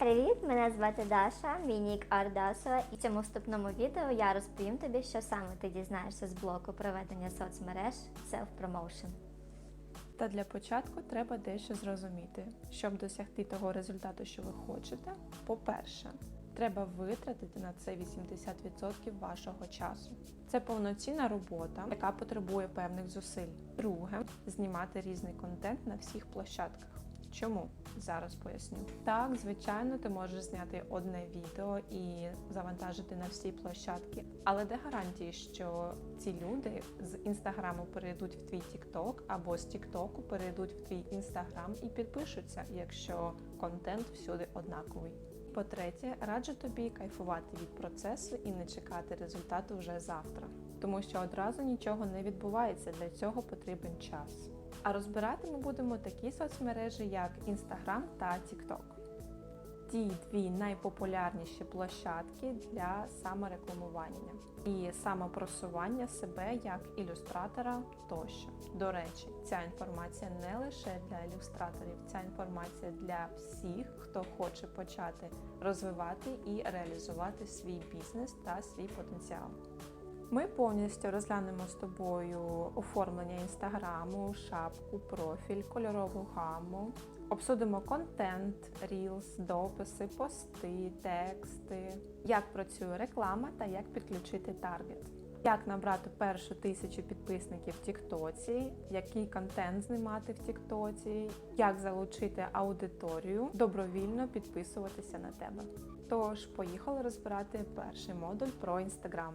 Привіт, мене звати Даша, мій нік Ардасова, і в цьому вступному відео я розповім тобі, що саме ти дізнаєшся з блоку проведення соцмереж Self Promotion. Та для початку треба дещо зрозуміти, щоб досягти того результату, що ви хочете. По-перше, треба витратити на це 80% вашого часу. Це повноцінна робота, яка потребує певних зусиль. Друге, знімати різний контент на всіх площадках. Чому? Зараз поясню. Так, звичайно, ти можеш зняти одне відео і завантажити на всі площадки, але де гарантії, що ці люди з інстаграму перейдуть в твій Тікток або з Тіктоку перейдуть в твій інстаграм і підпишуться, якщо контент всюди однаковий. По-третє, раджу тобі кайфувати від процесу і не чекати результату вже завтра, тому що одразу нічого не відбувається. Для цього потрібен час. А розбирати ми будемо такі соцмережі, як Instagram та TikTok. Ті дві найпопулярніші площадки для саморекламування і самопросування себе як ілюстратора тощо. До речі, ця інформація не лише для ілюстраторів, ця інформація для всіх, хто хоче почати розвивати і реалізувати свій бізнес та свій потенціал. Ми повністю розглянемо з тобою оформлення інстаграму, шапку, профіль, кольорову гаму. Обсудимо контент, рілс, дописи, пости, тексти, як працює реклама та як підключити таргет. Як набрати першу тисячу підписників в Тіктоці, який контент знімати в Тіктоці, як залучити аудиторію, добровільно підписуватися на тебе. Тож, поїхали розбирати перший модуль про інстаграм.